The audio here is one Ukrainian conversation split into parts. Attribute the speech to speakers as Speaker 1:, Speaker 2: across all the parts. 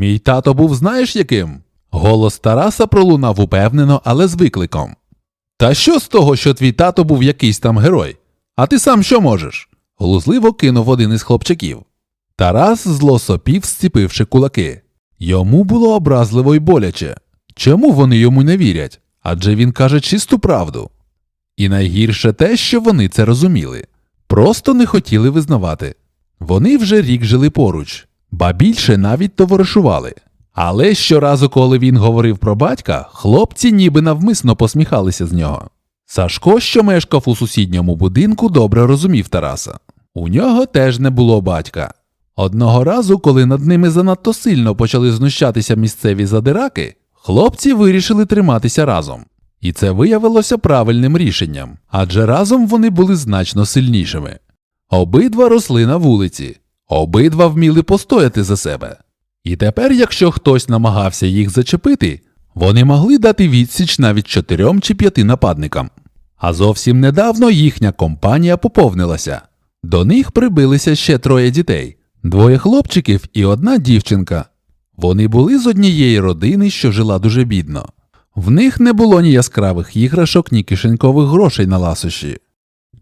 Speaker 1: Мій тато був знаєш яким? Голос Тараса пролунав упевнено, але з викликом. Та що з того, що твій тато був якийсь там герой? А ти сам що можеш? глузливо кинув один із хлопчаків. Тарас зло сопів, зціпивши кулаки. Йому було образливо й боляче. Чому вони йому не вірять? Адже він каже чисту правду. І найгірше те, що вони це розуміли. Просто не хотіли визнавати. Вони вже рік жили поруч, ба більше навіть товаришували. Але щоразу, коли він говорив про батька, хлопці ніби навмисно посміхалися з нього. Сашко, що мешкав у сусідньому будинку, добре розумів Тараса. У нього теж не було батька. Одного разу, коли над ними занадто сильно почали знущатися місцеві задираки, хлопці вирішили триматися разом. І це виявилося правильним рішенням, адже разом вони були значно сильнішими. Обидва росли на вулиці, обидва вміли постояти за себе. І тепер, якщо хтось намагався їх зачепити, вони могли дати відсіч навіть чотирьом чи п'яти нападникам. А зовсім недавно їхня компанія поповнилася. До них прибилися ще троє дітей двоє хлопчиків і одна дівчинка. Вони були з однієї родини, що жила дуже бідно. В них не було ні яскравих іграшок, ні кишенькових грошей на ласощі.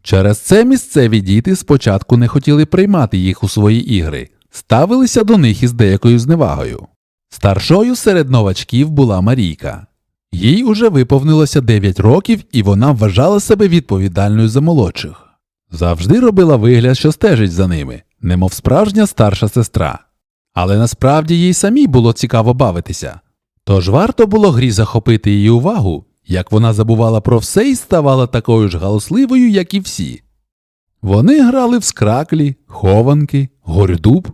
Speaker 1: Через це місцеві діти спочатку не хотіли приймати їх у свої ігри, ставилися до них із деякою зневагою. Старшою серед новачків була Марійка. Їй уже виповнилося 9 років, і вона вважала себе відповідальною за молодших. Завжди робила вигляд, що стежить за ними, немов справжня старша сестра. Але насправді їй самій було цікаво бавитися. Тож варто було грі захопити її увагу, як вона забувала про все і ставала такою ж галасливою, як і всі. Вони грали в скраклі, хованки, гордуб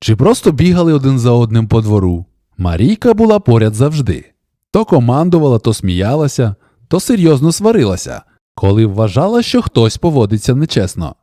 Speaker 1: чи просто бігали один за одним по двору. Марійка була поряд завжди. То командувала, то сміялася, то серйозно сварилася, коли вважала, що хтось поводиться нечесно.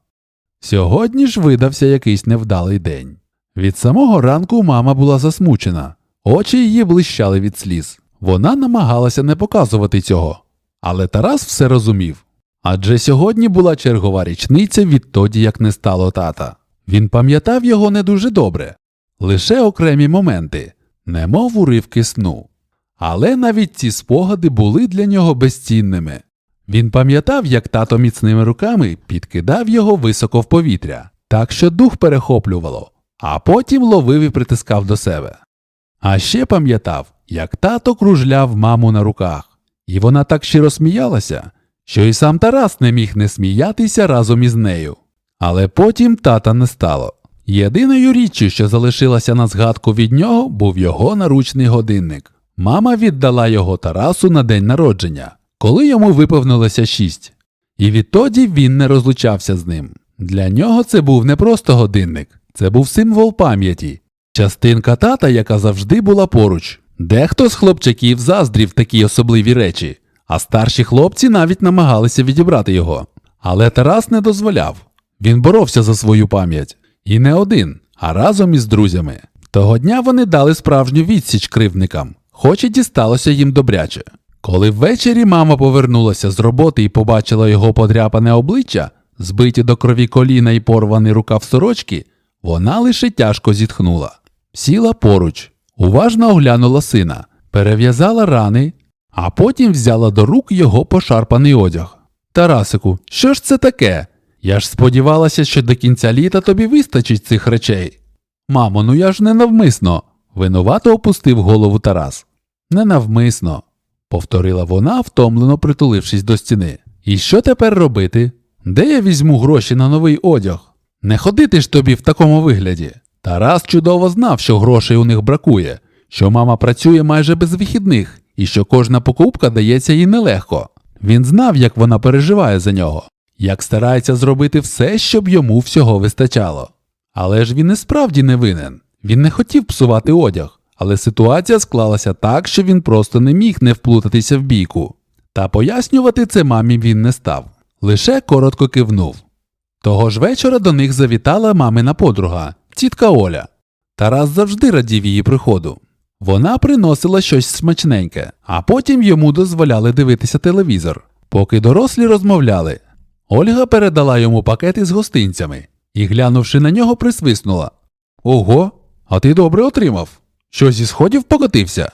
Speaker 1: Сьогодні ж видався якийсь невдалий день. Від самого ранку мама була засмучена, очі її блищали від сліз. Вона намагалася не показувати цього. Але Тарас все розумів. Адже сьогодні була чергова річниця відтоді, як не стало тата. Він пам'ятав його не дуже добре, лише окремі моменти, немов уривки сну. Але навіть ці спогади були для нього безцінними. Він пам'ятав, як тато міцними руками підкидав його високо в повітря, так що дух перехоплювало, а потім ловив і притискав до себе. А ще пам'ятав, як тато кружляв маму на руках, і вона так щиро сміялася, що і сам Тарас не міг не сміятися разом із нею. Але потім тата не стало. Єдиною річчю, що залишилася на згадку від нього, був його наручний годинник. Мама віддала його Тарасу на день народження, коли йому виповнилося шість. І відтоді він не розлучався з ним. Для нього це був не просто годинник, це був символ пам'яті, частинка тата, яка завжди була поруч. Дехто з хлопчаків заздрів такі особливі речі, а старші хлопці навіть намагалися відібрати його. Але Тарас не дозволяв. Він боровся за свою пам'ять. І не один, а разом із друзями. Того дня вони дали справжню відсіч кривдникам, хоч і дісталося їм добряче. Коли ввечері мама повернулася з роботи і побачила його подряпане обличчя, збиті до крові коліна і порваний рукав сорочки, вона лише тяжко зітхнула. Сіла поруч, уважно оглянула сина, перев'язала рани, а потім взяла до рук його пошарпаний одяг. Тарасику, що ж це таке? Я ж сподівалася, що до кінця літа тобі вистачить цих речей. Мамо, ну я ж не навмисно. Винувато опустив голову Тарас. Ненавмисно, повторила вона, втомлено притулившись до стіни. І що тепер робити? Де я візьму гроші на новий одяг? Не ходити ж тобі в такому вигляді. Тарас чудово знав, що грошей у них бракує, що мама працює майже без вихідних і що кожна покупка дається їй нелегко. Він знав, як вона переживає за нього, як старається зробити все, щоб йому всього вистачало. Але ж він і справді не винен. Він не хотів псувати одяг, але ситуація склалася так, що він просто не міг не вплутатися в бійку. Та пояснювати це мамі він не став, лише коротко кивнув. Того ж вечора до них завітала мамина подруга, тітка Оля. Тарас завжди радів її приходу. Вона приносила щось смачненьке, а потім йому дозволяли дивитися телевізор. Поки дорослі розмовляли, Ольга передала йому пакет із гостинцями і, глянувши на нього, присвиснула Ого, а ти добре отримав. Що зі сходів покотився?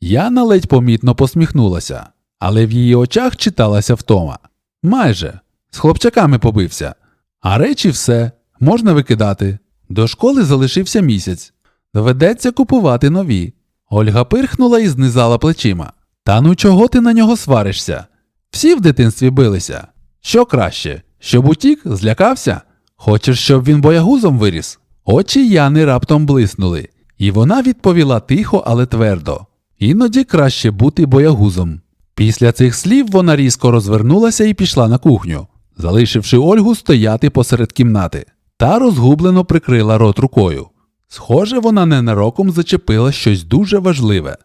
Speaker 1: Яна ледь помітно посміхнулася, але в її очах читалася втома. Майже з хлопчаками побився. А речі все можна викидати. До школи залишився місяць. Доведеться купувати нові. Ольга пирхнула і знизала плечима. Та ну чого ти на нього сваришся? Всі в дитинстві билися. Що краще, щоб утік, злякався? Хочеш, щоб він боягузом виріс? Очі Яни раптом блиснули, і вона відповіла тихо, але твердо. Іноді краще бути боягузом. Після цих слів вона різко розвернулася і пішла на кухню, залишивши Ольгу стояти посеред кімнати. Та розгублено прикрила рот рукою. Схоже, вона ненароком зачепила щось дуже важливе.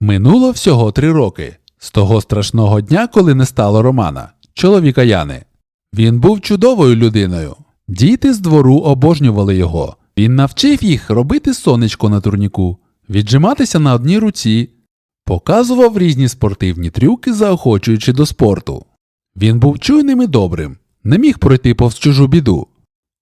Speaker 1: Минуло всього три роки з того страшного дня, коли не стало Романа, чоловіка Яни. Він був чудовою людиною. Діти з двору обожнювали його. Він навчив їх робити сонечко на турніку, віджиматися на одній руці, показував різні спортивні трюки, заохочуючи до спорту. Він був чуйним і добрим, не міг пройти повз чужу біду.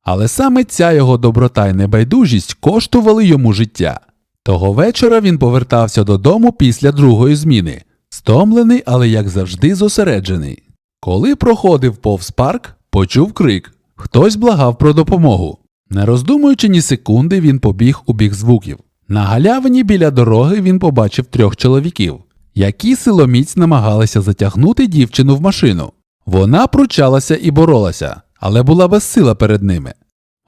Speaker 1: Але саме ця його доброта й небайдужість коштували йому життя. Того вечора він повертався додому після другої зміни, стомлений, але як завжди зосереджений. Коли проходив повз парк, почув крик. Хтось благав про допомогу. Не роздумуючи ні секунди, він побіг у бік звуків. На галявині біля дороги він побачив трьох чоловіків, які силоміць намагалися затягнути дівчину в машину. Вона пручалася і боролася, але була безсила перед ними.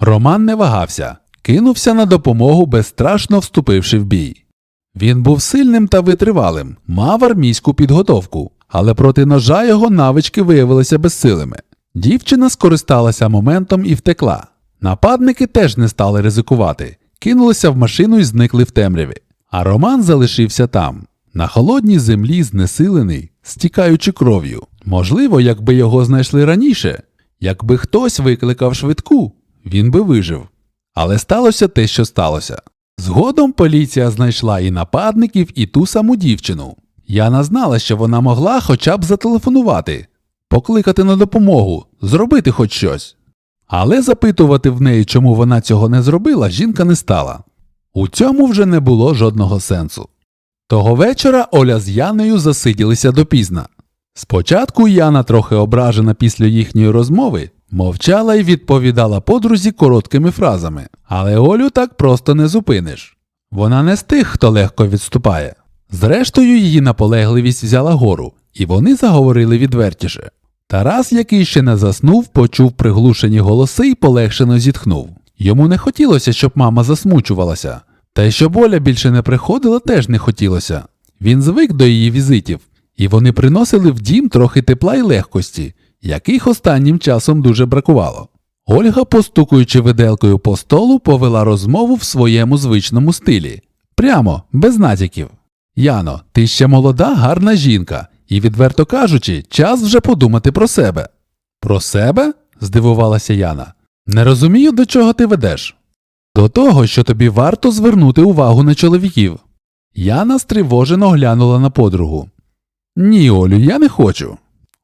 Speaker 1: Роман не вагався, кинувся на допомогу, безстрашно вступивши в бій. Він був сильним та витривалим, мав армійську підготовку, але проти ножа його навички виявилися безсилими. Дівчина скористалася моментом і втекла. Нападники теж не стали ризикувати, кинулися в машину і зникли в темряві. А Роман залишився там, на холодній землі, знесилений, стікаючи кров'ю. Можливо, якби його знайшли раніше, якби хтось викликав швидку, він би вижив. Але сталося те, що сталося. Згодом поліція знайшла і нападників, і ту саму дівчину. Яна знала, що вона могла хоча б зателефонувати, покликати на допомогу, зробити хоч щось. Але запитувати в неї, чому вона цього не зробила, жінка не стала. У цьому вже не було жодного сенсу. Того вечора Оля з Яною засиділися допізна. Спочатку Яна, трохи ображена після їхньої розмови, мовчала і відповідала подрузі короткими фразами, але Олю так просто не зупиниш. Вона не з тих, хто легко відступає. Зрештою, її наполегливість взяла гору, і вони заговорили відвертіше. Тарас, який ще не заснув, почув приглушені голоси і полегшено зітхнув. Йому не хотілося, щоб мама засмучувалася, та й щоб Оля більше не приходила, теж не хотілося. Він звик до її візитів, і вони приносили в дім трохи тепла й легкості, яких останнім часом дуже бракувало. Ольга, постукуючи виделкою по столу, повела розмову в своєму звичному стилі. Прямо, без натяків. Яно, ти ще молода, гарна жінка, і, відверто кажучи, час вже подумати про себе. Про себе? здивувалася Яна. Не розумію, до чого ти ведеш. До того, що тобі варто звернути увагу на чоловіків. Яна стривожено глянула на подругу. Ні, Олю, я не хочу.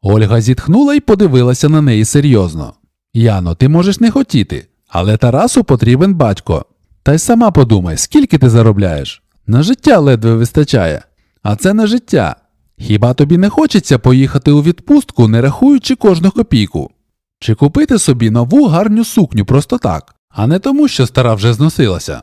Speaker 1: Ольга зітхнула і подивилася на неї серйозно. Яно, ти можеш не хотіти, але Тарасу потрібен батько. Та й сама подумай, скільки ти заробляєш? На життя ледве вистачає. А це не життя. Хіба тобі не хочеться поїхати у відпустку, не рахуючи кожну копійку? Чи купити собі нову гарню сукню просто так, а не тому, що стара вже зносилася?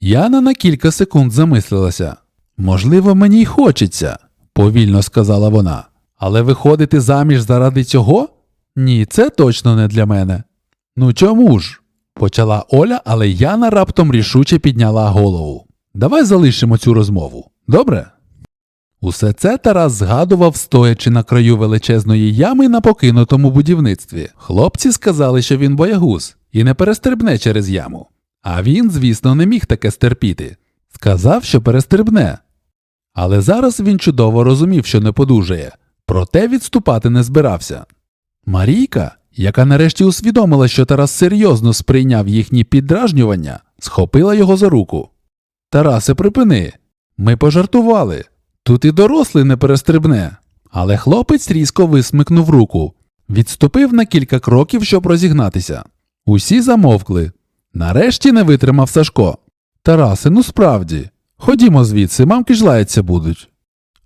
Speaker 1: Яна на кілька секунд замислилася. Можливо, мені й хочеться, повільно сказала вона. Але виходити заміж заради цього? Ні, це точно не для мене. Ну чому ж? почала Оля, але Яна раптом рішуче підняла голову. Давай залишимо цю розмову. Добре? Усе це Тарас згадував, стоячи на краю величезної ями на покинутому будівництві. Хлопці сказали, що він боягуз і не перестрибне через яму. А він, звісно, не міг таке стерпіти. Сказав, що перестрибне. Але зараз він чудово розумів, що не подужає, проте відступати не збирався. Марійка, яка нарешті усвідомила, що Тарас серйозно сприйняв їхні піддражнювання, схопила його за руку. Тарасе, припини. Ми пожартували. Тут і дорослий не перестрибне. Але хлопець різко висмикнув руку, відступив на кілька кроків, щоб розігнатися. Усі замовкли. Нарешті не витримав Сашко. Тарасе, ну справді, Ходімо звідси, мамки ж лаятися будуть.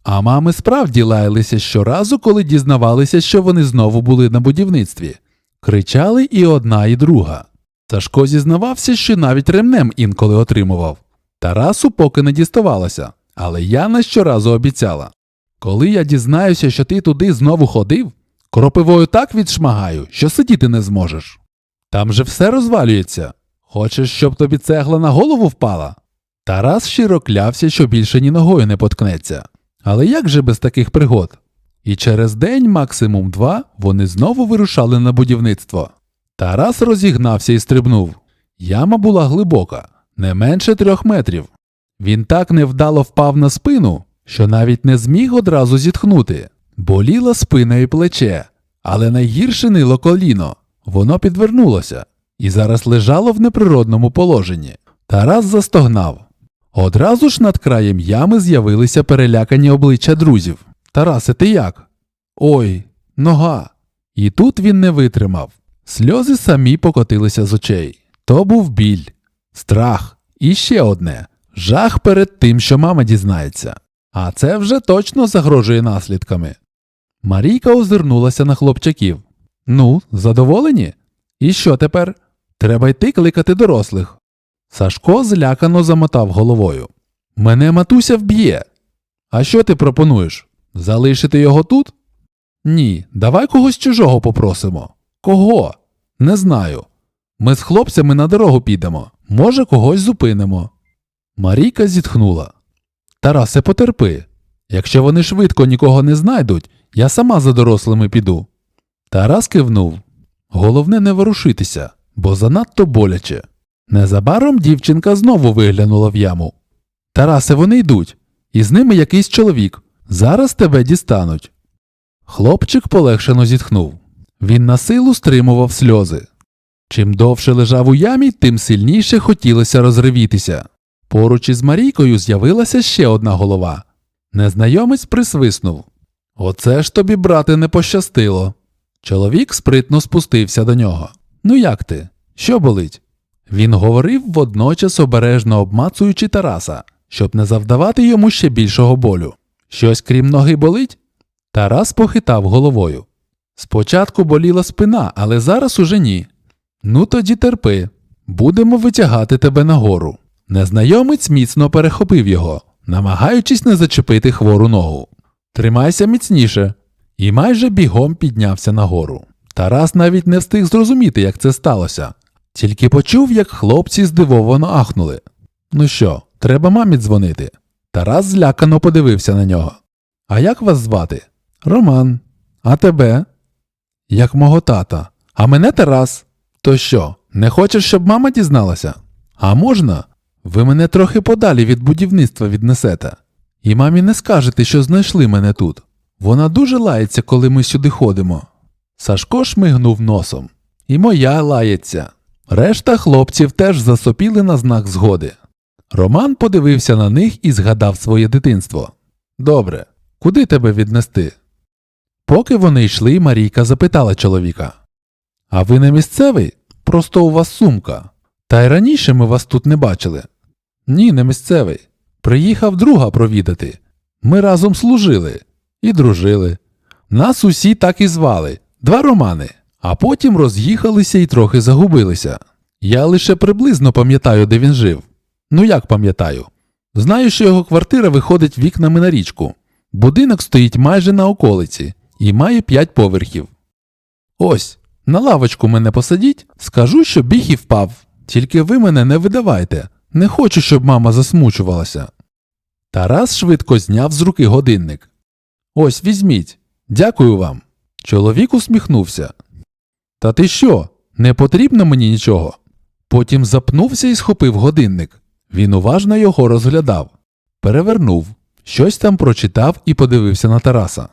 Speaker 1: А мами справді лаялися щоразу, коли дізнавалися, що вони знову були на будівництві. Кричали і одна, і друга. Сашко зізнавався, що навіть ремнем інколи отримував. Тарасу поки не діставалося, але Яна щоразу обіцяла. Коли я дізнаюся, що ти туди знову ходив, кропивою так відшмагаю, що сидіти не зможеш. Там же все розвалюється. Хочеш, щоб тобі цегла на голову впала? Тарас щиро клявся, що більше ні ногою не поткнеться. Але як же без таких пригод? І через день, максимум два, вони знову вирушали на будівництво. Тарас розігнався і стрибнув. Яма була глибока, не менше трьох метрів. Він так невдало впав на спину, що навіть не зміг одразу зітхнути. Боліла спина і плече, але найгірше нило коліно. Воно підвернулося і зараз лежало в неприродному положенні. Тарас застогнав. Одразу ж над краєм ями з'явилися перелякані обличчя друзів. Тарасе, ти як? Ой, нога. І тут він не витримав. Сльози самі покотилися з очей. То був біль, страх і ще одне жах перед тим, що мама дізнається. А це вже точно загрожує наслідками. Марійка озирнулася на хлопчаків. Ну, задоволені? І що тепер? Треба йти кликати дорослих. Сашко злякано замотав головою. Мене матуся вб'є. А що ти пропонуєш? Залишити його тут? Ні, давай когось чужого попросимо. Кого? Не знаю. Ми з хлопцями на дорогу підемо. Може, когось зупинимо. Марійка зітхнула. Тарасе, потерпи. Якщо вони швидко нікого не знайдуть, я сама за дорослими піду. Тарас кивнув. Головне не ворушитися, бо занадто боляче. Незабаром дівчинка знову виглянула в яму. Тарасе, вони йдуть, і з ними якийсь чоловік. Зараз тебе дістануть. Хлопчик полегшено зітхнув. Він на силу стримував сльози. Чим довше лежав у ямі, тим сильніше хотілося розривітися. Поруч із Марійкою з'явилася ще одна голова. Незнайомець присвиснув. Оце ж тобі, брате, не пощастило. Чоловік спритно спустився до нього. Ну як ти? Що болить? Він говорив водночас обережно обмацуючи Тараса, щоб не завдавати йому ще більшого болю. Щось крім ноги болить? Тарас похитав головою. Спочатку боліла спина, але зараз уже ні. Ну тоді терпи. Будемо витягати тебе нагору. Незнайомець міцно перехопив його, намагаючись не зачепити хвору ногу. Тримайся міцніше. І майже бігом піднявся нагору. Тарас навіть не встиг зрозуміти, як це сталося. Тільки почув, як хлопці здивовано ахнули. Ну що, треба мамі дзвонити. Тарас злякано подивився на нього. А як вас звати? Роман. А тебе? Як мого тата. А мене Тарас. То що, не хочеш, щоб мама дізналася? А можна? Ви мене трохи подалі від будівництва віднесете. І мамі не скажете, що знайшли мене тут. Вона дуже лається, коли ми сюди ходимо. Сашко шмигнув носом. І моя лається. Решта хлопців теж засопіли на знак згоди. Роман подивився на них і згадав своє дитинство. Добре, куди тебе віднести? Поки вони йшли, Марійка запитала чоловіка. А ви не місцевий? Просто у вас сумка. Та й раніше ми вас тут не бачили. Ні, не місцевий. Приїхав друга провідати. Ми разом служили і дружили. Нас усі так і звали два романи, а потім роз'їхалися і трохи загубилися. Я лише приблизно пам'ятаю, де він жив. Ну як пам'ятаю? Знаю, що його квартира виходить вікнами на річку. Будинок стоїть майже на околиці і має п'ять поверхів. Ось, на лавочку мене посадіть, скажу, що біг і впав. Тільки ви мене не видавайте. Не хочу, щоб мама засмучувалася. Тарас швидко зняв з руки годинник. Ось візьміть. Дякую вам. Чоловік усміхнувся. Та ти що? Не потрібно мені нічого. Потім запнувся і схопив годинник. Він уважно його розглядав, перевернув, щось там прочитав і подивився на Тараса.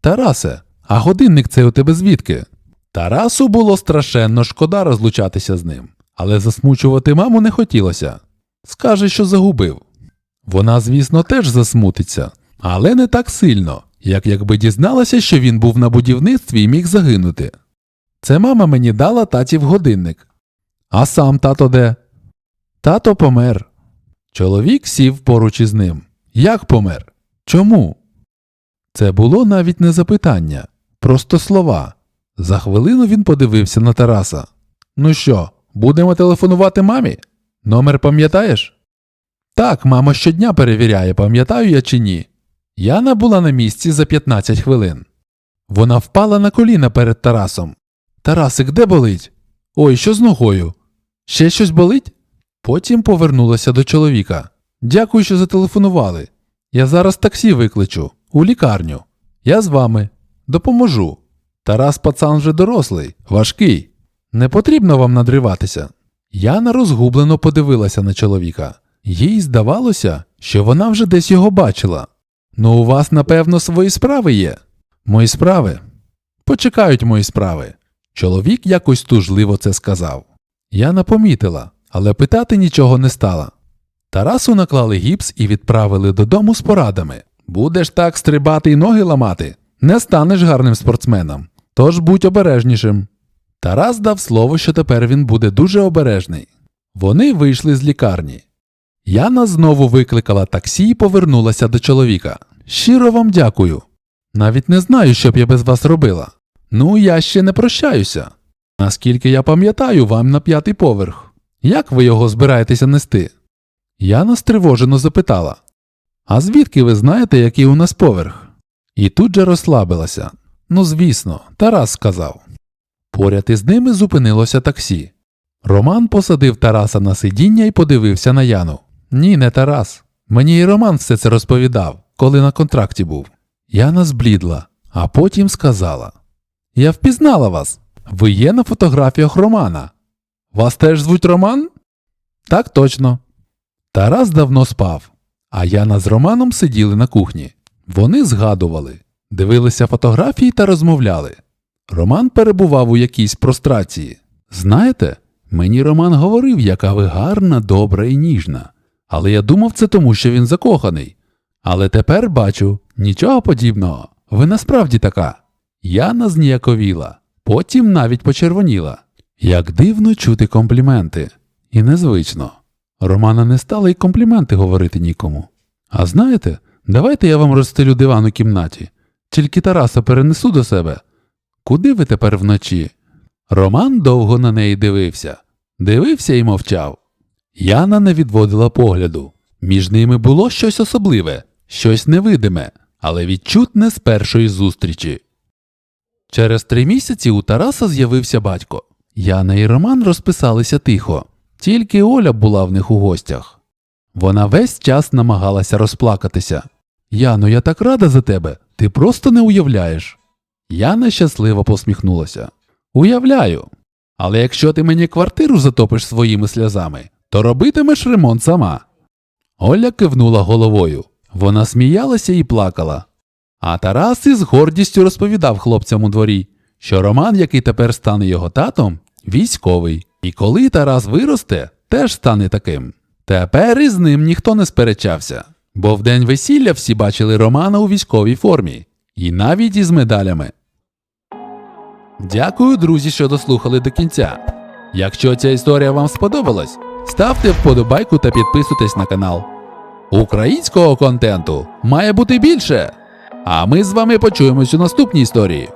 Speaker 1: Тарасе, а годинник цей у тебе звідки? Тарасу було страшенно шкода розлучатися з ним, але засмучувати маму не хотілося. Скаже, що загубив. Вона, звісно, теж засмутиться, але не так сильно, як якби дізналася, що він був на будівництві і міг загинути. Це мама мені дала татів годинник. А сам тато де? Тато помер. Чоловік сів поруч із ним. Як помер? Чому? Це було навіть не запитання, просто слова. За хвилину він подивився на Тараса. Ну що, будемо телефонувати мамі? Номер пам'ятаєш? Так, мама щодня перевіряє, пам'ятаю я чи ні. Яна була на місці за 15 хвилин. Вона впала на коліна перед Тарасом. Тарасик, де болить? Ой, що з ногою? Ще щось болить? Потім повернулася до чоловіка. Дякую, що зателефонували. Я зараз таксі викличу, у лікарню. Я з вами. Допоможу. Тарас пацан вже дорослий, важкий. Не потрібно вам надриватися. Яна розгублено подивилася на чоловіка. Їй здавалося, що вона вже десь його бачила. Ну, у вас, напевно, свої справи є. Мої справи? Почекають мої справи. Чоловік якось тужливо це сказав. Яна помітила, але питати нічого не стала. Тарасу наклали гіпс і відправили додому з порадами. Будеш так стрибати і ноги ламати, не станеш гарним спортсменом. Тож будь обережнішим. Тарас дав слово, що тепер він буде дуже обережний. Вони вийшли з лікарні. Яна знову викликала таксі і повернулася до чоловіка. Щиро вам дякую. Навіть не знаю, що б я без вас робила. Ну, я ще не прощаюся. Наскільки я пам'ятаю, вам на п'ятий поверх. Як ви його збираєтеся нести? Яна стривожено запитала. А звідки ви знаєте, який у нас поверх? І тут же розслабилася. Ну, звісно, Тарас сказав. Поряд із ними зупинилося таксі. Роман посадив Тараса на сидіння і подивився на Яну. Ні, не Тарас. Мені і Роман все це розповідав, коли на контракті був. Яна зблідла, а потім сказала: Я впізнала вас. Ви є на фотографіях Романа. Вас теж звуть Роман? Так точно. Тарас давно спав, а Яна з Романом сиділи на кухні. Вони згадували, дивилися фотографії та розмовляли. Роман перебував у якійсь прострації. Знаєте, мені Роман говорив, яка ви гарна, добра і ніжна. Але я думав це тому, що він закоханий. Але тепер бачу нічого подібного. Ви насправді така. Яна зніяковіла, потім навіть почервоніла. Як дивно чути компліменти. І незвично. Романа не стала й компліменти говорити нікому. А знаєте, давайте я вам розстелю диван у кімнаті. Тільки Тараса перенесу до себе. Куди ви тепер вночі? Роман довго на неї дивився, дивився і мовчав. Яна не відводила погляду. Між ними було щось особливе, щось невидиме, але відчутне з першої зустрічі. Через три місяці у Тараса з'явився батько. Яна і Роман розписалися тихо, тільки Оля була в них у гостях. Вона весь час намагалася розплакатися. Яно, я так рада за тебе, ти просто не уявляєш. Яна щасливо посміхнулася. Уявляю. Але якщо ти мені квартиру затопиш своїми сльозами, то робитимеш ремонт сама. Оля кивнула головою. Вона сміялася і плакала. А Тарас із гордістю розповідав хлопцям у дворі, що Роман, який тепер стане його татом, військовий. І коли Тарас виросте, теж стане таким. Тепер із ним ніхто не сперечався, бо в день весілля всі бачили Романа у військовій формі, і навіть із медалями. Дякую, друзі, що дослухали до кінця. Якщо ця історія вам сподобалась, ставте вподобайку та підписуйтесь на канал. Українського контенту має бути більше. А ми з вами почуємось у наступній історії.